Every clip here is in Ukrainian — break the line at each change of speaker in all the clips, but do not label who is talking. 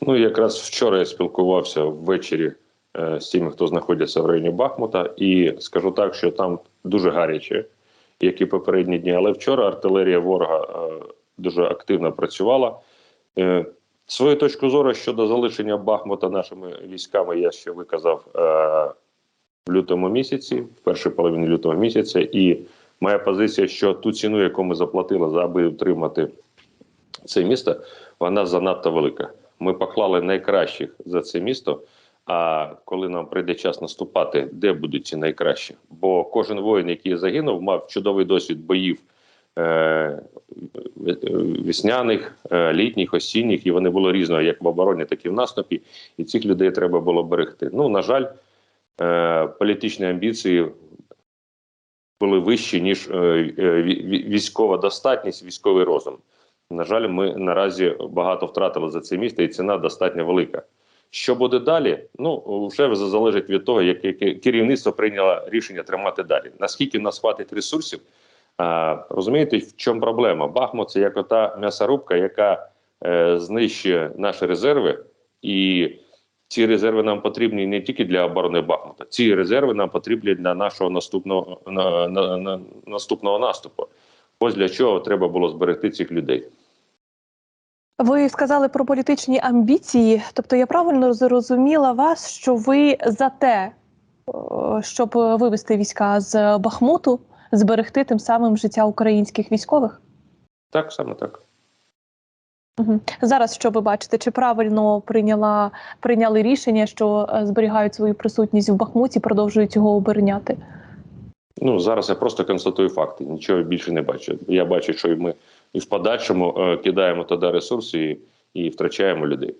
Ну, якраз вчора я спілкувався ввечері е, з тими, хто знаходиться в районі Бахмута, і скажу так, що там дуже гаряче, як і попередні дні. Але вчора артилерія ворога е, дуже активно працювала. Е, свою точку зору щодо залишення Бахмута нашими військами, я ще виказав е, в лютому місяці, в першій половині лютого місяця, і моя позиція, що ту ціну, яку ми заплатили, за аби утримати це місто, вона занадто велика. Ми поклали найкращих за це місто. А коли нам прийде час наступати, де будуть ці найкращі? Бо кожен воїн, який загинув, мав чудовий досвід боїв е- весняних, е- літніх, осінніх, і вони були різного, як в обороні, так і в наступі. І цих людей треба було берегти. Ну, на жаль, е- політичні амбіції були вищі, ніж е- е- військова достатність, військовий розум. На жаль, ми наразі багато втратили за це місто, і ціна достатньо велика. Що буде далі? Ну вже залежить від того, яке керівництво прийняло рішення тримати далі. Наскільки в нас хватить ресурсів? А, розумієте, в чому проблема? Бахмут це як ота м'ясорубка, яка е, знищує наші резерви, і ці резерви нам потрібні не тільки для оборони Бахмута. Ці резерви нам потрібні для нашого наступного на, на, на, наступного наступу. Ось для чого треба було зберегти цих людей.
Ви сказали про політичні амбіції. Тобто, я правильно зрозуміла вас, що ви за те, щоб вивести війська з Бахмуту, зберегти тим самим життя українських військових?
Так, саме так.
Угу. Зараз що ви бачите? Чи правильно прийняла прийняли рішення, що е, зберігають свою присутність в Бахмуті, продовжують його обороняти?
Ну зараз я просто констатую факти. Нічого більше не бачу. Я бачу, що ми і в подальшому е, кидаємо туди ресурси і, і втрачаємо людей.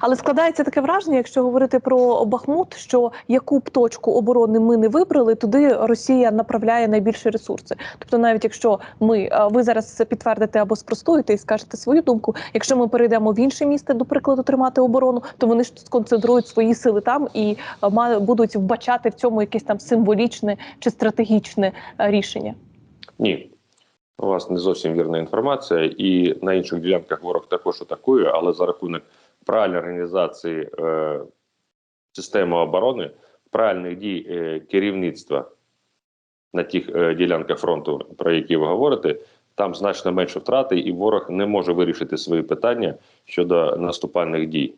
Але складається таке враження, якщо говорити про Бахмут, що яку б точку оборони ми не вибрали, туди Росія направляє найбільші ресурси. Тобто, навіть якщо ми е, ви зараз підтвердите або спростуєте і скажете свою думку, якщо ми перейдемо в інше місце, до прикладу, тримати оборону, то вони ж сконцентрують свої сили там і е, будуть вбачати в цьому якесь там символічне чи стратегічне рішення.
Ні, у вас не зовсім вірна інформація, і на інших ділянках ворог також атакує, але за рахунок правильної організації е, системи оборони, правильних дій е, керівництва на тих е, ділянках фронту, про які ви говорите, там значно менше втрати, і ворог не може вирішити свої питання щодо наступальних дій.